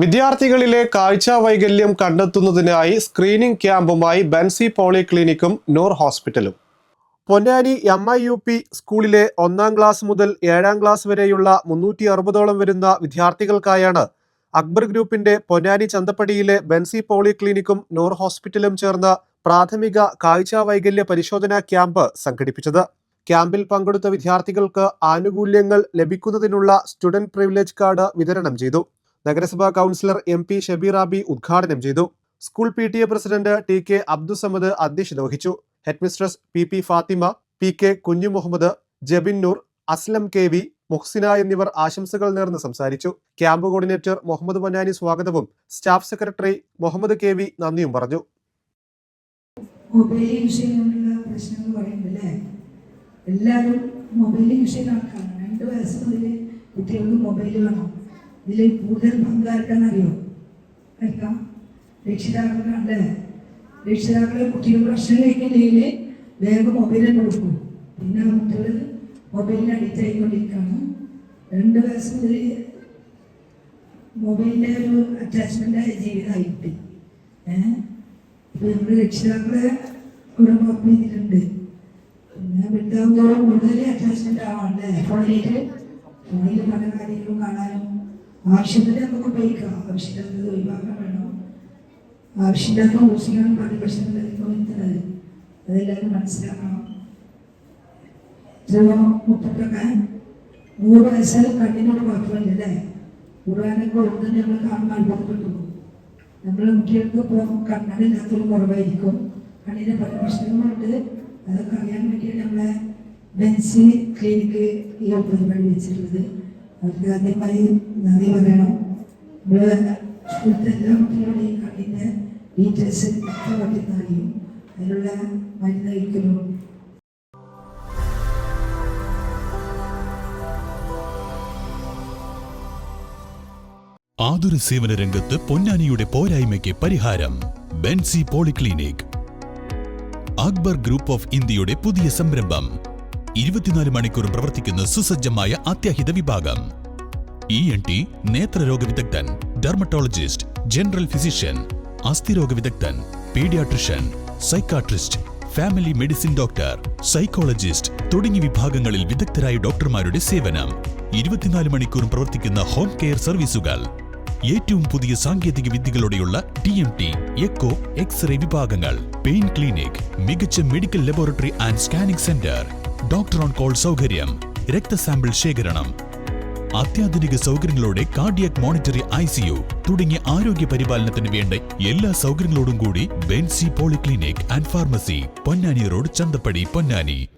വിദ്യാർത്ഥികളിലെ കാഴ്ചാ വൈകല്യം കണ്ടെത്തുന്നതിനായി സ്ക്രീനിംഗ് ക്യാമ്പുമായി ബൻസി പോളിക്ലിനിക്കും നൂർ ഹോസ്പിറ്റലും. Ponnani M I U P സ്കൂളിലെ ഒന്നാം ക്ലാസ് മുതൽ ഏഴാം ക്ലാസ് വരെയുള്ള മുന്നൂറ്റി അറുപതോളം വരുന്ന വിദ്യാർത്ഥികൾക്കായാണ് അക്ബർ ഗ്രൂപ്പിന്റെ പൊന്നാനി ചന്തപ്പടിയിലെ ബൻസി പോളിക്ലിനിക്കും നൂർ ഹോസ്പിറ്റലും ചേർന്ന പ്രാഥമിക കാഴ്ചാ വൈകല്യ പരിശോധനാ ക്യാമ്പ് സംഘടിപ്പിച്ചത്. ക്യാമ്പിൽ പങ്കെടുത്ത വിദ്യാർത്ഥികൾക്ക് ആനുകൂല്യങ്ങൾ ലഭിക്കുന്നതിനുള്ള സ്റ്റുഡന്റ് പ്രിവിലേജ് കാർഡ് വിതരണം ചെയ്തു. നഗരസഭാ കൗൺസിലർ എം പി ഷബീറാബി ഉദ്ഘാടനം ചെയ്തു. School P T A president T K Abdussamad അധ്യക്ഷത വഹിച്ചു. Headmistress P P Fathima P K Kunju Muhammad Jabin Noor Aslam K V Muhsina എന്നിവർ ആശംസകൾ നേർന്ന് സംസാരിച്ചു. ക്യാമ്പ് കോർഡിനേറ്റർ മുഹമ്മദ് പൊന്നാനി സ്വാഗതവും staff secretary Muhammad K V നന്ദിയും പറഞ്ഞു. മൊബൈൽ വിഷയമുള്ള പ്രശ്നങ്ങൾ എല്ലാവരും മൊബൈൽ വിഷയം കണക്കാണ് രണ്ട് വയസ്സ് കുട്ടികൾക്ക് മൊബൈൽ വേണം. ഇതിൽ കൂടുതൽ പങ്കാർക്കാന്നറിയോ കഴിക്കാം രക്ഷിതാക്കളാണ് രക്ഷിതാക്കളെ കുട്ടികൾ ഭക്ഷണം കഴിക്കുന്നില്ലെങ്കിൽ വേഗം മൊബൈൽ തന്നെ കൊടുക്കും. പിന്നെ കുട്ടികൾ മൊബൈലിന് അഡിക്റ്റ് ആയിക്കൊണ്ടിരിക്കുകയാണ്. രണ്ട് വയസ്സ് മുതൽ മൊബൈലിന്റെ ഒരു അറ്റാച്ച്മെന്റായ ജീവിതമായി കിട്ടി. ഏഹ് ഇപ്പൊ നമ്മുടെ രക്ഷിതാക്കളെ ഒരു നോക്കിയിട്ടുണ്ട് പിന്നെ വലുതാകുമ്പോൾ കൂടുതൽ അറ്റാച്ച്മെന്റ് ആവാണല്ലേ ഫോണിലേക്ക് ഫോണിൽ പല കാര്യങ്ങളും കാണാനും ആവശ്യത്തിന് നമുക്ക് ഉപയോഗിക്കാം. ആവശ്യമില്ലാത്തത് ഒഴിവാക്കാൻ വേണം. ആവശ്യമില്ലാത്ത ഊസിക്കാനും പാടില്ല പക്ഷെ വരുന്നത് അതെല്ലാവരും മനസ്സിലാക്കണം. ചില മുപ്പത്തൊക്കെ നൂറ് വയസ്സായ കണ്ണിനോട് അല്ലേ ഖുർആാനൊക്കെ ഒന്നും നമ്മൾ കാണുമ്പോൾ അത്ഭുതപ്പെട്ടു. നമ്മുടെ കുട്ടികൾക്ക് ഇപ്പോൾ കണ്ണടില്ലാത്തൊരു കുറവായിരിക്കും. കണ്ണിന്റെ പല പ്രശ്നങ്ങളുണ്ട്. അതൊക്കെ അറിയാൻ വേണ്ടിയാണ് നമ്മളെ ബെൻസി ക്ലിനിക്ക് ഈ പരിപാടി വെച്ചിട്ടുള്ളത്. അവർക്ക് ആദ്യമായി നന്ദി പറയണം. നമ്മൾ സ്കൂളത്തെ എല്ലാ കുട്ടികളുടെയും കണ്ണിന്റെ ഡീറ്റെയിൽസ് ഒക്കെ അറിയും അതിനുള്ള മരുന്ന് കഴിക്കലും. ആതുര സേവന രംഗത്ത് പൊന്നാനിയുടെ പോരായ്മയ്ക്ക് പരിഹാരം Benzy polyclinic. Akbar group of ഇന്ത്യയുടെ പുതിയ സംരംഭം. ഇരുപത്തിനാല് മണിക്കൂറും പ്രവർത്തിക്കുന്ന സുസജ്ജമായ അത്യാഹിത വിഭാഗം. ഇ എൻ ടി നേത്രരോഗ വിദഗ്ധൻ ഡെർമറ്റോളജിസ്റ്റ് ജനറൽ ഫിസിഷ്യൻ അസ്ഥിരോഗ വിദഗ്ധൻ paediatrician psychiatrist family medicine doctor psychologist തുടങ്ങിയ വിഭാഗങ്ങളിൽ വിദഗ്ധരായ ഡോക്ടർമാരുടെ സേവനം. ഇരുപത്തിനാല് മണിക്കൂറും പ്രവർത്തിക്കുന്ന ഹോം കെയർ സർവീസുകൾ ഏറ്റവും പുതിയ സാങ്കേതിക വിദ്യകളോടെയുള്ള T M T echo x-ray വിഭാഗങ്ങൾ. പെയിൻ ക്ലിനിക് മികച്ച medical laboratory and scanning centre doctor on call സൗകര്യം രക്തസാമ്പിൾ ശേഖരണം അത്യാധുനിക സൗകര്യങ്ങളോടെ കാർഡിയക് മോണിറ്ററി ഐ സിയു തുടങ്ങിയ ആരോഗ്യ പരിപാലനത്തിന് വേണ്ട എല്ലാ സൗകര്യങ്ങളോടും കൂടി Benzy polyclinic and pharmacy Ponnani road Chanthappadi Ponnani.